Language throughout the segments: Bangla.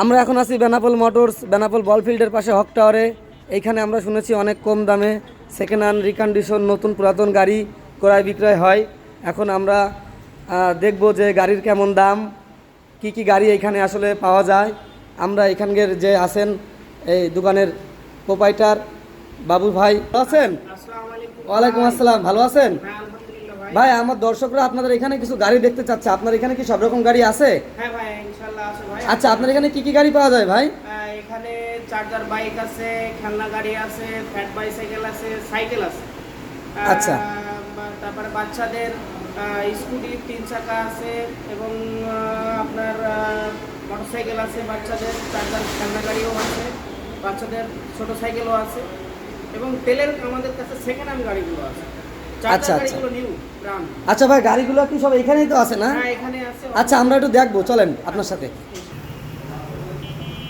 আমরা এখন আছি বেনাপোল মোটরস বেনাপোল বলফিল্ডের পাশে হক টাওয়ারে। এইখানে আমরা শুনেছি অনেক কম দামে সেকেন্ড হ্যান্ড রিকন্ডিশন নতুন পুরাতন গাড়ি ক্রয় বিক্রয় হয়। এখন আমরা দেখব যে গাড়ির কেমন দাম কি কি গাড়ি এখানে আসলে পাওয়া যায়। আমরা এখানকার যে আছেন এই দোকানের প্রোপাইটার বাবু ভাই আছেন? ওয়ালাইকুম আসসালাম ভালো আছেন? ভাই আমার দর্শকরা আপনাদের এখানে কিছু গাড়ি দেখতে চাচ্ছে। আপনার এখানে কি সব রকম গাড়ি আছে? হ্যাঁ ভাই ইনশাল্লাহ আছে ভাই। আচ্ছা আপনার এখানে কি কি গাড়ি পাওয়া যায় ভাই? এখানে চার্জার বাইক আছে খেলনা গাড়ি আছে ফ্যাট বাইসাইকেল আছে সাইকেল আছে। আচ্ছা। তারপরে বাচ্চাদের স্কুটি তিন চাকা আছে এবং আপনার মোটরসাইকেল আছে বাচ্চাদের চার্জার খেলনা গাড়িও আছে বাচ্চাদের ছোট সাইকেলও আছে। এবং তেলের আমাদের কাছে সেকেন্ড হ্যান্ড গাড়িগুলো আছে। আচ্ছা, আচ্ছা। আচ্ছা ভাই গাড়িগুলো কি সব এখানেই তো আছে না? হ্যাঁ আচ্ছা আমরা একটু দেখব চলেন আপনার সাথে।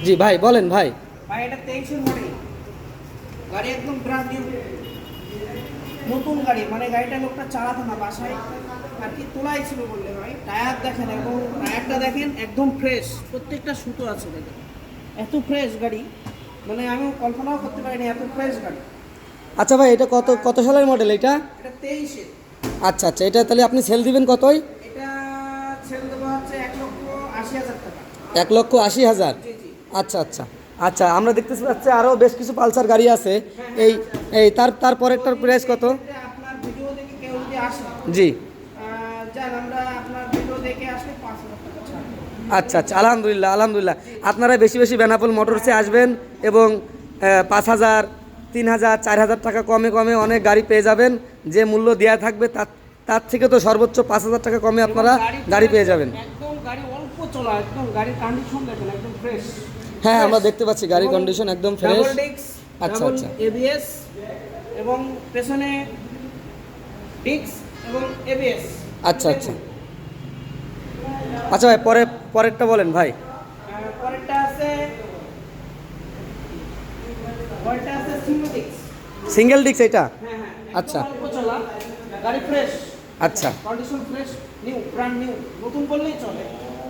জি ভাই বলেন ভাই। ভাই এটা তেইশের মডেল। গাড়ি একদম ব্র্যান্ড নিউ নতুন গাড়ি মানে গাড়িটা লোকটা চালাতো না বাসায়। আর কি তোলাই ছিল বললে ভাই। টায়ার দেখেন এবং টায়ারটা দেখেন একদম ফ্রেশ প্রত্যেকটা সুতো আছে দেখেন। এত ফ্রেশ গাড়ি। মানে আমি কল্পনাও করতে পারিনি এত ফ্রেশ গাড়ি। আচ্ছা ভাই এটা কত কত সালের মডেল এটা? তেইশের আচ্ছা আচ্ছা এটা তাহলে আপনি সেল দিবেন কতই? এটা ছেড়ে দেবো হচ্ছে এক লক্ষ আশি হাজার টাকা। এক লক্ষ আশি হাজার? জি জি। আচ্ছা আচ্ছা আচ্ছা আমরা দেখতে পাচ্ছি আরও বেশ কিছু পালসার গাড়ি আছে। এই এই তার তারপরেরটার প্রাইস কত? জি। আচ্ছা আচ্ছা আলহামদুলিল্লাহ আলহামদুলিল্লাহ। আপনারা বেশি বেশি বেনাপোল মোটরসে আসবেন এবং পাঁচ হাজার তিন হাজার চার হাজার টাকা কমে কমে অনেক গাড়ি পেয়ে যাবেন। যে মূল্য দেওয়া থাকবে তার তার থেকে তো সর্বোচ্চ পাঁচ হাজার টাকা কমে আপনারা গাড়ি পেয়ে যাবেন। হ্যাঁ আমরা দেখতে পাচ্ছি গাড়ির কন্ডিশন একদম ফ্রেশ আচ্ছা, আচ্ছা। এবিএস এবং পেছনে ডিক্স এবং এবিএস আচ্ছা আচ্ছা। আচ্ছা ভাই পরে পরেরটা বলেন ভাই। পরেরটা আছে পরেরটা সিঙ্গল ডিক্স সিঙ্গেল ডিক্স এটা হ্যাঁ হ্যাঁ। একদম আচ্ছা। গাড়ি ফ্রেশ আচ্ছা। Condition fresh new brand new নতুন বললেই চলে।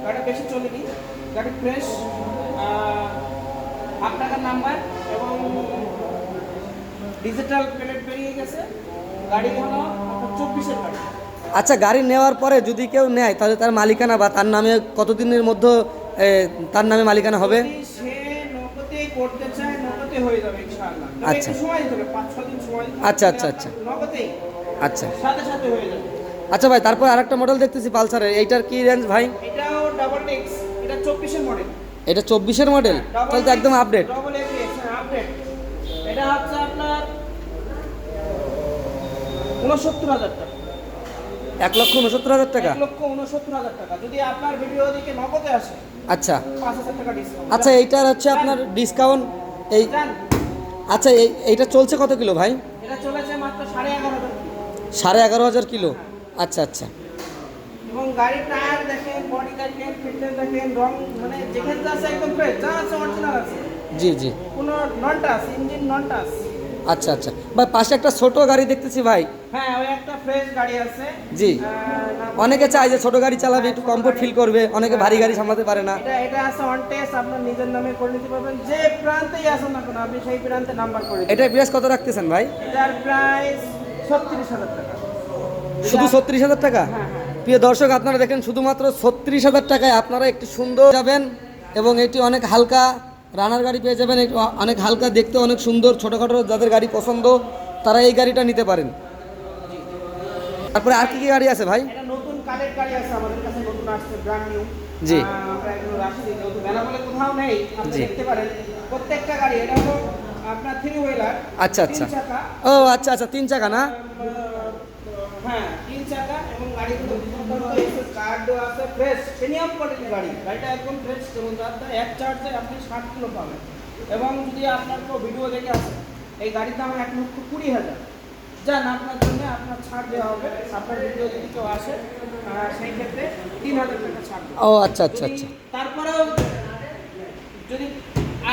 গাড়ি বেশি চলেনি। গাড়ি ফ্রেশ হাফ টাকার নাম্বার এবং ডিজিটাল পেমেন্ট বেরিয়ে গেছে। গাড়ি হলো চব্বিশের গাড়ি। আচ্ছা গাড়ি নেওয়ার পরে যদি কেউ নেয় তাহলে তার মালিকানা বা তার নামে কতদিনের মধ্যে তার নামে মালিকানা হবে? সে নগদে করতে হয়ে যাবে ইনশাআল্লাহ। আচ্ছা। সময় দিতে হবে পাঁচ ছ দিন সময় দিতে আচ্ছা, আচ্ছা, আচ্ছা। নগদেই। আচ্ছা। সাথে সাথে হয়ে যাবে। আচ্ছা ভাই তারপর আরেকটা মডেল দেখতেছি পালসারের। এইটার কি রেঞ্জ ভাই? এটাও ডাবল ডিক্স এটা চব্বিশের মডেল এটা চব্বিশের মডেল তাহলে তো একদম আপডেট ডবল এবিএস আপডেট এটা হচ্ছে আপনার উনসত্তর হাজার টাকা। এক লক্ষ উনসত্তর হাজার টাকা? এক লক্ষ উনসত্তর হাজার টাকা। যদি আপনার ভিডিও দিকে নগদে আসে আচ্ছা। পাঁচ হাজার টাকা ডিসকাউন্ট আচ্ছা এইটার হচ্ছে আপনার ডিসকাউন্ট এই আচ্ছা এই এইটা চলছে কত কিলো ভাই? এটা চলেছে মাত্র সাড়ে এগারো হাজার সাড়ে এগারো হাজার কিলো? আচ্ছা আচ্ছা। এবং গাড়ির টায়ার দেখেন বডি দেখেন ফিটনেস দেখেন রং মানে যেখানে আছে একদম ফ্রেশ যা আছে অরিজিনাল আছে। জি জি। কোনো non touch engine non touch আচ্ছা আচ্ছা। ভাই পাশে একটা ছোট গাড়ি দেখতেছি ভাই। হ্যাঁ ওই একটা ফ্রেশ গাড়ি আছে। জি। অনেকে চায় যে ছোট গাড়ি চালাবে একটু কমফোর্ট ফিল করবে অনেকে ভারী গাড়ি সামলাতে পারে না। এটা এটা আছে অন টেস্ট আপনার নিজের নামে করে নিতে পারবেন। যে প্রান্তেই আসুন না কেন আপনি সেই প্রান্তে নাম্বার করে দিন। এটার প্রাইস কত রাখতেছেন ভাই? এটার প্রাইস ছত্রিশ হাজার টাকা। শুধু ছত্রিশ হাজার টাকা? হ্যাঁ হ্যাঁ। প্রিয় দর্শক আপনারা দেখেন শুধুমাত্র ছত্রিশ হাজার টাকায় আপনারা একটি সুন্দর যাবেন এবং এটি অনেক হালকা রানার গাড়ি পেয়ে যাবেন একটু অনেক হালকা দেখতে অনেক সুন্দর ছোটোখাটো যাদের গাড়ি পছন্দ তারা এই গাড়িটা নিতে পারেন তারপরে আর কি কি গাড়ি আছে ভাই নতুন কালের গাড়ি আছে আমাদের কাছে নতুন আসছে ব্র্যান্ড নিউ জি। আমরা এগুলো রাখছি যেহেতু বেনাপোলে কোথাও নেই আপনি জি। দেখতে পারেন প্রত্যেকটা গাড়ি এটা হলো আপনার থ্রি হুইলার আচ্ছা, আচ্ছা। ও আচ্ছা আচ্ছা তিন চাকা না আহ, হ্যাঁ তিন চাকা এবং গাড়িগুলো কার্ড আছে ফ্রেশ প্রিমিয়াম কোয়ালিটির গাড়ি। গাড়িটা একদম ফ্রেশ যেমন যার এক চার্জে আপনি ষাট কিলো পাবেন। এবং যদি আপনার কেউ ভিডিও দেখে আসে এই গাড়ির দাম এক লক্ষ কুড়ি হাজার। যান আপনার জন্য আপনার ছাড় দেওয়া হবে। আপনার ভিডিও যদি কেউ আসে সেই ক্ষেত্রে তিন হাজার টাকা ছাড় ও আচ্ছা আচ্ছা আচ্ছা। তারপরেও যদি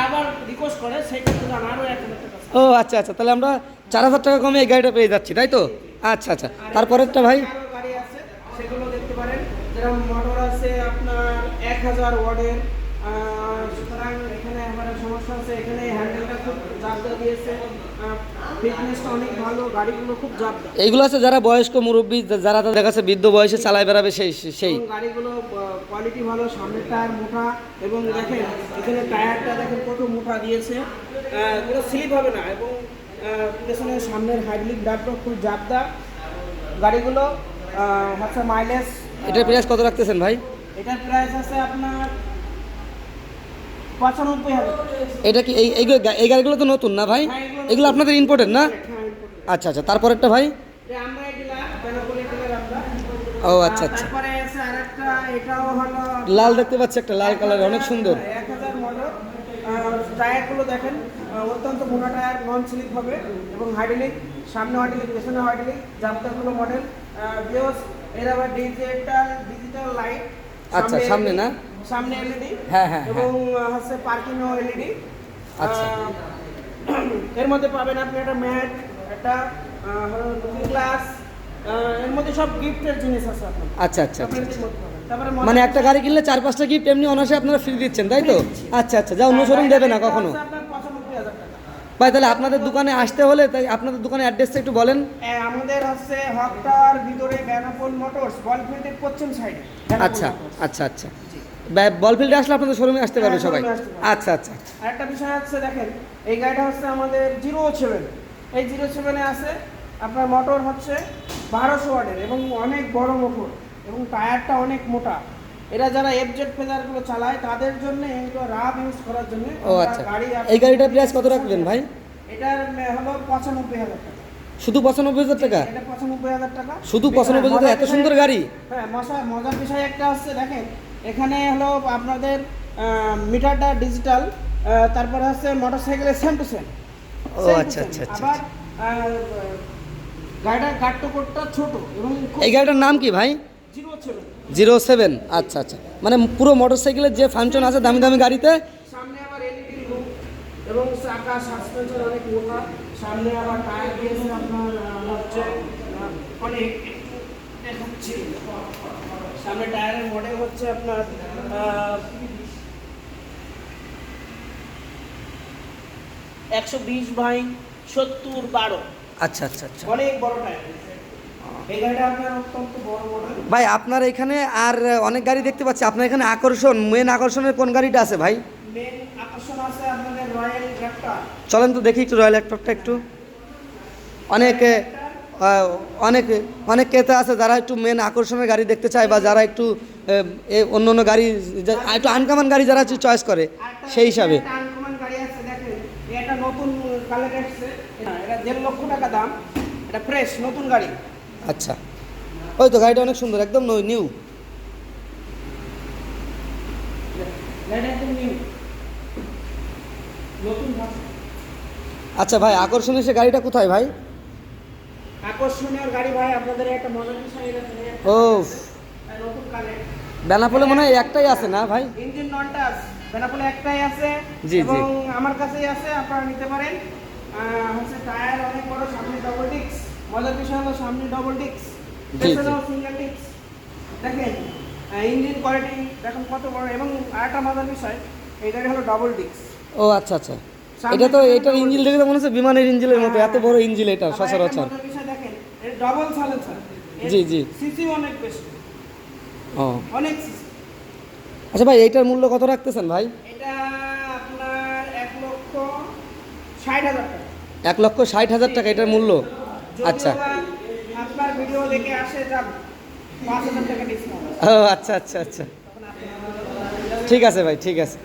আবার রিকোয়েস্ট করে সেই ক্ষেত্রে আরও এক হাজার টাকা ও আচ্ছা আচ্ছা তাহলে আমরা চার হাজার টাকা কমে এই গাড়িটা পেয়ে যাচ্ছি তাই তো? আচ্ছা আচ্ছা। তারপরেরটা ভাই? গাড়ি আছে সেগুলো দেখতে পারেন। যেরকম মোটর আছে আপনার এক হাজার ওয়ার্ডের সুতরাং এখানে আমার সমস্যা আছে এখানে হ্যান্ডেলটা খুব দেওয়া দিয়েছে। ফিটনেসটা অনেক ভালো গাড়িগুলো খুব চাপ এইগুলো আছে যারা বয়স্ক মুরব্বী যারা তাদের কাছে বৃদ্ধ বয়সে চালায় বেড়াবে সেই সেই। গাড়িগুলো কোয়ালিটি ভালো সামনের টায়ার মোটা এবং দেখেন এখানে টায়ারটা দেখেন কত মোটা দিয়েছে। পুরো স্লিপ হবে না এবং পেছনের সামনের হাইড্রোলিক ডাবটা খুব জাবদা গাড়িগুলো হচ্ছে মাইলেজ এটার প্রাইস কত রাখতেছেন ভাই? এটার প্রাইস আছে আপনার এটা কি এইগুলো এই গাড়িগুলো তো নতুন না ভাই? এগুলো আপনাদের ইম্পোর্টেড না? হ্যাঁ, আচ্ছা আচ্ছা তারপরেরটা ভাই? ডিলার বেনাপোলি ডিলার আমরা। ও আচ্ছা আচ্ছা। তারপরে আছে আরেকটা এটাও লাল দেখতে পাচ্ছি একটা লাল কালার অনেক সুন্দর। মডেল টায়ারগুলো দেখেন অত্যন্ত মোটা টায়ার নন স্লিপ হবে এবং হাইড্রোলিক সামনে হাইড্রোলিক পেছনে হাইড্রোলিক জামতাগুলো মডেল এর আবার ডিজিটাল ডিজিটাল লাইট আচ্ছা, সামনে না? সামনে এলইডি হ্যাঁ, হ্যাঁ, এবং আহ, হচ্ছে পার্কিং এলইডি আচ্ছা। এর মধ্যে পাবেন আপনি একটা ম্যাট একটা গ্লাস এর মধ্যে সব গিফটের জিনিস আছে আপনার। আচ্ছা আচ্ছা আচ্ছা মানে একটা গাড়ি কিনলে চার পাঁচটা গিফট এমনি অনাসে আপনারা ফ্রি দিচ্ছেন তাই তো? আচ্ছা আচ্ছা যা অন্য শোরুম দেবে না কখনো আপনার পঁচানব্বই হাজার টাকা ভাই তাহলে আপনাদের দোকানে আসতে হলে তাই আপনাদের দোকানের অ্যাড্রেসটা একটু বলেন। হ্যাঁ, আমাদের হচ্ছে হকটার ভিতরে বেনাপোল মোটরস বলফিল্ডের পশ্চিম সাইডে আচ্ছা আচ্ছা আচ্ছা। বলফিল্ডে আসলে আপনাদের শোরুমে আসতে পারবে হ্যাঁ, সবাই। পারবে। আচ্ছা আচ্ছা আরেকটা বিষয় হচ্ছে দেখেন এই গাড়িটা হচ্ছে আমাদের জিরো সেভেন এই জিরো সেভেনে আছে আপনার মোটর হচ্ছে বারোশো ওয়াটের এবং অনেক বড় মোটর এবং টায়ারটা অনেক মোটা। এরা যারা এফজেড ফেজারগুলো চালায় তাদের জন্য এগুলো রাব ইউজ করার জন্য ও আচ্ছা। গাড়ি এই গাড়িটার প্রাইস কত রাখবেন ভাই? এটার হলো পঁচানব্বই হাজার টাকা। শুধু পঁচানব্বই হাজার টাকা? এটা পঁচানব্বই হাজার টাকা। শুধু পঁচানব্বই হাজার টাকা? এত সুন্দর গাড়ি? হ্যাঁ মশা মজার বিষয় একটা হচ্ছে দেখেন এখানে হলো আপনাদের মিটারটা ডিজিটাল তারপরে হচ্ছে মোটর সাইকেলের সেম টু সেম ও আচ্ছা আচ্ছা আচ্ছা আহ, গাড়িটার গাট্টকোটটা ছোট এবং এই গাড়িটার নাম কি ভাই? জিরো ছিল জিরো সেভেন। আচ্ছা আচ্ছা। মানে পুরো মোটর সাইকেলের যে ফাংশন আছে দামি দামি গাড়িতে? সামনে আবার এলইডি লুক এবং চাকা সাসপেনশন অনেক মোটা। সামনে আবার টায়ার দিয়েছে আপনার হচ্ছে অনেক। সামনে টায়ারের মডেল হচ্ছে আপনার একশো বিশ বাই সত্তর বারো। আচ্ছা আচ্ছা আচ্ছা। অনেক বড় টায়ার ভাই আপনার এখানে আর অনেক গাড়ি দেখতে পাচ্ছি। আপনার এখানে আকর্ষণ মেন আকর্ষণের কোন গাড়িটা আছে ভাই? চলেন তো দেখি একটু রয়্যাল এক্টরটা একটু। অনেকে অনেক অনেক ক্রেতা আছে যারা একটু মেন আকর্ষণের গাড়ি দেখতে চায় বা যারা একটু অন্য অন্য গাড়ি একটু আনকামান গাড়ি যারা চয়েস করে সেই হিসাবে। এটা নতুন এসছে এটা দেড় লক্ষ টাকা দাম। এটা ফ্রেশ নতুন গাড়ি। আচ্ছা। ওই তো গাড়িটা অনেক সুন্দর একদম নিউ। নিউ। নতুন আচ্ছা ভাই আকর্ষণীয় সে গাড়িটা কোথায় ভাই? আকর্ষণীয় গাড়ি ভাই আপনাদের একটা মডেল ও বেনাপোলে মনে হয় একটাই আছে না ভাই? ইঞ্জিন নন টাচ বেনাপোলে একটাই আছে। জি, জি। আমার কাছেই আছে আপনারা নিতে পারেন। হচ্ছে টায়ার অনেক বড় সামনে ডবল ডিক্স মজার বিষয় হলো সামনে ডবল ডিক্স পেছনেও সিঙ্গেল ডিক্স দেখেন ইঞ্জিন কোয়ালিটি দেখুন কত বড়। এবং আরেকটা মজার বিষয় এই গাড়ি হলো ডবল ডিক্স ও আচ্ছা আচ্ছা। এটা তো এটার ইঞ্জিন দেখে তো মনে হচ্ছে বিমানের ইঞ্জিনের মতো এত বড় ইঞ্জিন এটা সচরাচর। এটা ডবল সাইলেন্সার জি, জি। সিসি অনেক বেশি। ও। অনেক আচ্ছা ভাই এইটার মূল্য কত রাখতেছেন ভাই? এটা আপনার এক লক্ষ ষাট হাজার টাকা। এক লক্ষ ষাট হাজার টাকা এটার মূল্য? আচ্ছা। আপনার ভিডিও দেখে আসে টাকা ডিসকাউন্ট ও আচ্ছা আচ্ছা আচ্ছা। ঠিক আছে ভাই ঠিক আছে।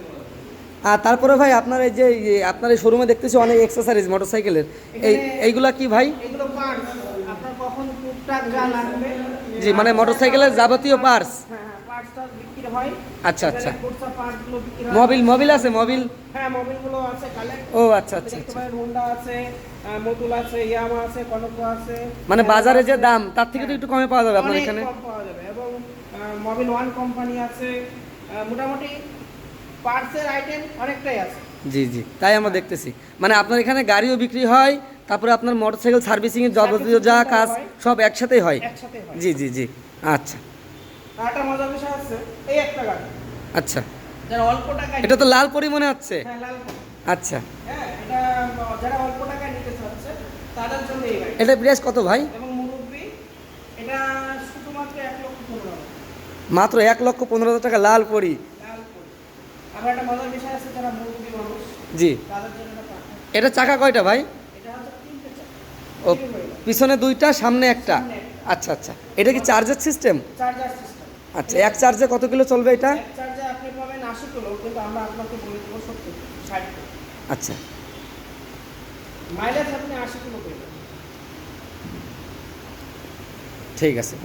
আর তারপরে ভাই আপনার এই যে আপনার এই শোরুমে দেখতেছি অনেক এক্সেসারিজ মোটরসাইকেলের এই এইগুলা কি ভাই? এগুলো পার্টস আপনার কখন টুকটাক যা লাগবে জি মানে মোটরসাইকেলের যাবতীয় পার্টস হ্যাঁ হ্যাঁ হয়। আচ্ছা আচ্ছা। হয়। মোবিল মোবিল আছে মোবিল হ্যাঁ ও আচ্ছা আচ্ছা আচ্ছা। মতুল আছে ইয়ামা আছে কনক আছে। মানে বাজারে যে দাম তার থেকে তো একটু কমে পাওয়া যাবে আপনার এখানে? কম পাওয়া যাবে। এবং মোবিল ওয়ান কোম্পানি আছে। মোটামুটি পার্টসের আইটেম অনেকটাই আছে। জি জি তাই আমরা দেখতেছি। মানে আপনার এখানে গাড়িও বিক্রি হয় তারপরে আপনার মোটরসাইকেল সার্ভিসিং এর যাবতীয় যা কাজ সব একসাথেই হয়? জি জি জি আচ্ছা। একটা মজার বিষয় আছে এই একটা গাড়ি। আচ্ছা। যারা অল্প টাকায় এটা তো লাল পরি মনে হচ্ছে হ্যাঁ লাল আচ্ছা। হ্যাঁ এটা যারা অল্প চাচ্ছে তাদের জন্য এই গাড়ি এটা প্রাইস কত ভাই? এবং মুরব্বী এটা শুধুমাত্র এক লক্ষ পনেরো মাত্র এক লক্ষ পনেরো হাজার টাকা লাল পরি। আবার একটা মজার বিষয় আছে যারা মুরব্বী মানুষ জি। তাদের জন্য এটা চাকা কয়টা ভাই? ও। পিছনে দুইটা সামনে একটা? আচ্ছা আচ্ছা। এটা কি চার্জার সিস্টেম আচ্ছা এক চার্জে কত কিলো চলবে এটা? আচ্ছা। মাইলেজ আপনি আশি কিলো পেয়ে ঠিক আছে।